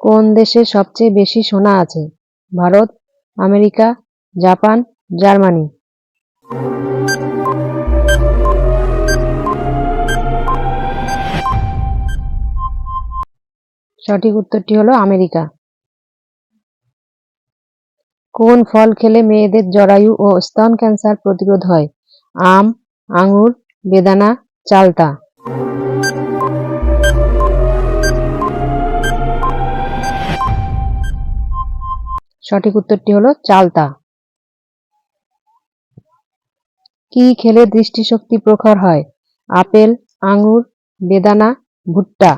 কোন দেশে সবচেয়ে বেশি সোনা আছে? Bharat, America, Japan, Germany. সঠিক উত্তরটি হলো আমেরিকা। কোন ফল খেলে মেয়েদের জরায়ু ও স্তন ক্যান্সার প্রতিরোধ হয়? আম, আঙুর, বেদানা, চালতা। সঠিক উত্তরটি হলো চালতা। কি খেলে দৃষ্টিশক্তি প্রখর হয়? আপেল আঙ্গুর বেদানা, ভুট্টা।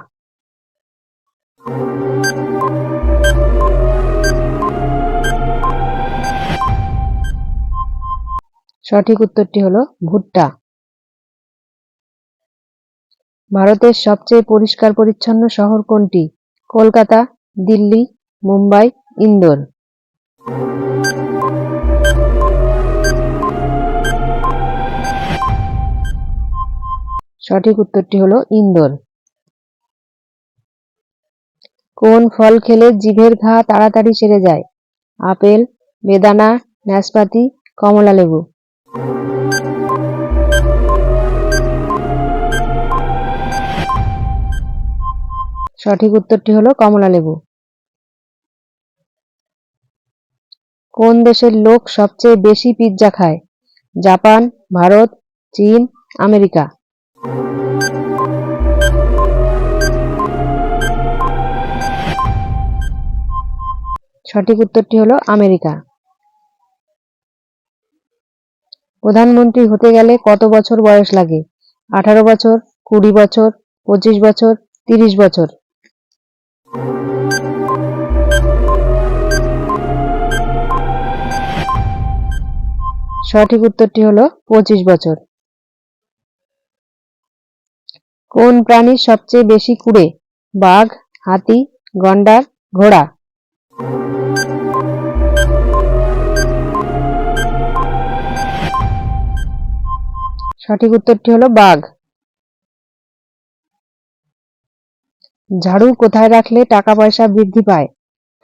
সঠিক উত্তরটি হলো ভুট্টা। ভারতের সবচেয়ে পরিষ্কার পরিচ্ছন্ন শহর কোনটি? কলকাতা, দিল্লি, মুম্বাই, ইন্দোর। সঠিক উত্তরটি হলো ইন্দোর। কোন ফল খেলে জিভের ঘা তাড়াতাড়ি সেরে যায়? আপেল, বেদানা, নাশপাতি, কমলা লেবু। সঠিক উত্তরটি হলো কমলা লেবু। কোন দেশের লোক সবচেয়ে বেশি পিৎজা খায়? জাপান, ভারত, চীন, আমেরিকা। সঠিক উত্তরটি হলো আমেরিকা। প্রধানমন্ত্রী হতে গেলে কত বছর বয়স লাগে? আঠারো বছর, কুড়ি বছর, পঁচিশ বছর, তিরিশ বছর। সঠিক উত্তরটি হলো পঁচিশ বছর। কোন প্রাণী সবচেয়ে বেশি কুড়ে? বাঘ, হাতি, গন্ডার, ঘোড়া। সঠিক উত্তরটি হলো বাঘ। ঝাড়ু কোথায় রাখলে টাকা পয়সা বৃদ্ধি পায়?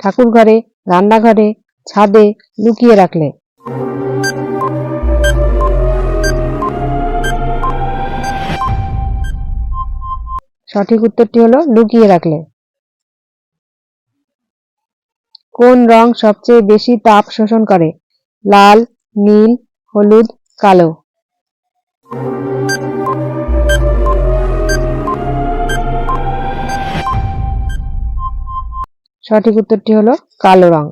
ঠাকুর ঘরে রান্নাঘরে, ছাদে লুকিয়ে রাখলে। সঠিক উত্তরটি হলো লুকিয়ে রাখলে। কোন রং সবচেয়ে বেশি তাপ শোষণ করে? লাল, নীল, হলুদ, কালো। সঠিক উত্তরটি হলো কালো রং।